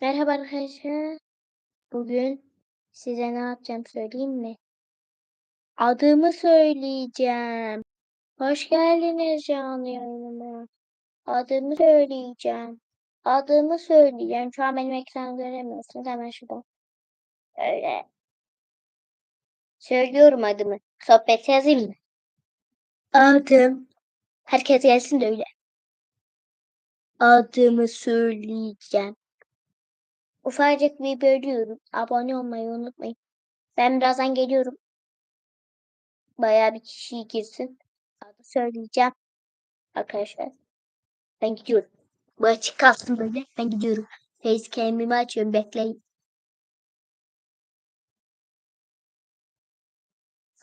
Merhaba arkadaşlar. Bugün size ne yapacağım söyleyeyim mi? Adımı söyleyeceğim. Hoş geldiniz canlı yayınıma. Adımı söyleyeceğim. Adımı söyleyeceğim. Şu an benim ekranı göremiyorsunuz. Hemen şuradan. Öyle. Söylüyorum adımı. Sohbet yazayım mı? Adım. Herkes gelsin de öyle. Adımı söyleyeceğim. Ufacık bir bölüyorum. Abone olmayı unutmayın. Ben birazdan geliyorum. Bayağı bir kişi girsin. Adı söyleyeceğim. Arkadaşlar. Ben gidiyorum. Bu açık kalsın böyle. Ben gidiyorum. Facecam'imi açıyorum. Bekleyin.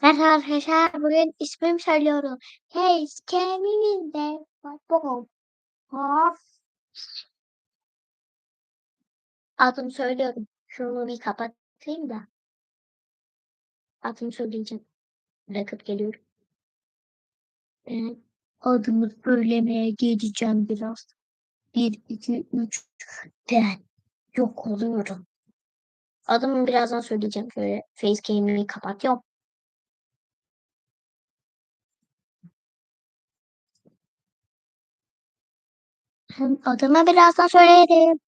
Merhaba arkadaşlar. Bugün ismimi söylüyorum. Facecam'imizde. Bak Hop. Adımı söylüyorum. Şunu bir kapatayım da. Adımı söyleyeceğim. Bırakıp geliyorum. Ben adımı söylemeye geleceğim biraz. Bir, iki, üç. Ben yok oluyorum. Adımı birazdan söyleyeceğim. Şöyle facecam'imi kapatıyorum. Adımı birazdan söylerim.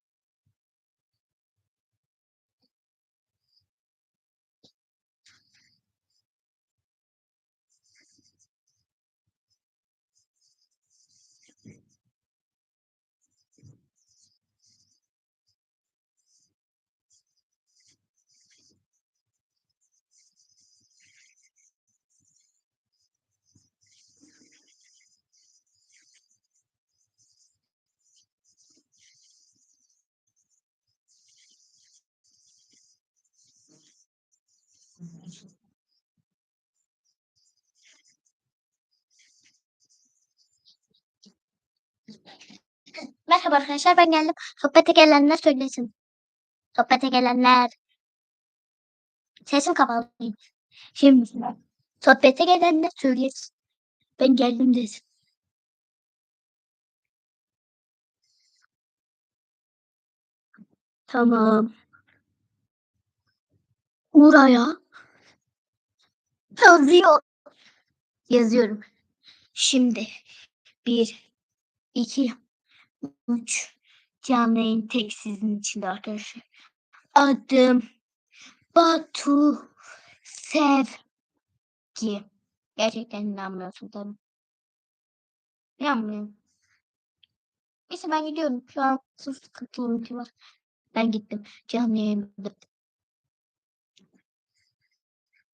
Merhaba arkadaşlar ben geldim. Sohbete gelenler söylesin. Sohbete gelenler. Sesim kapalı. Şimdi sohbete gelenler söylesin. Ben geldim desin. Tamam. Buraya yazıyor. Yazıyorum. Şimdi bir, iki, üç canlı tek sizin içinde arkadaşlar. Adım Batu Sevgi. Gerçekten inanmıyorsun tabii. İnanmıyorum. Neyse ben gidiyorum. Şu an sırf sıkıntılı var. Ben gittim. Canlı yayın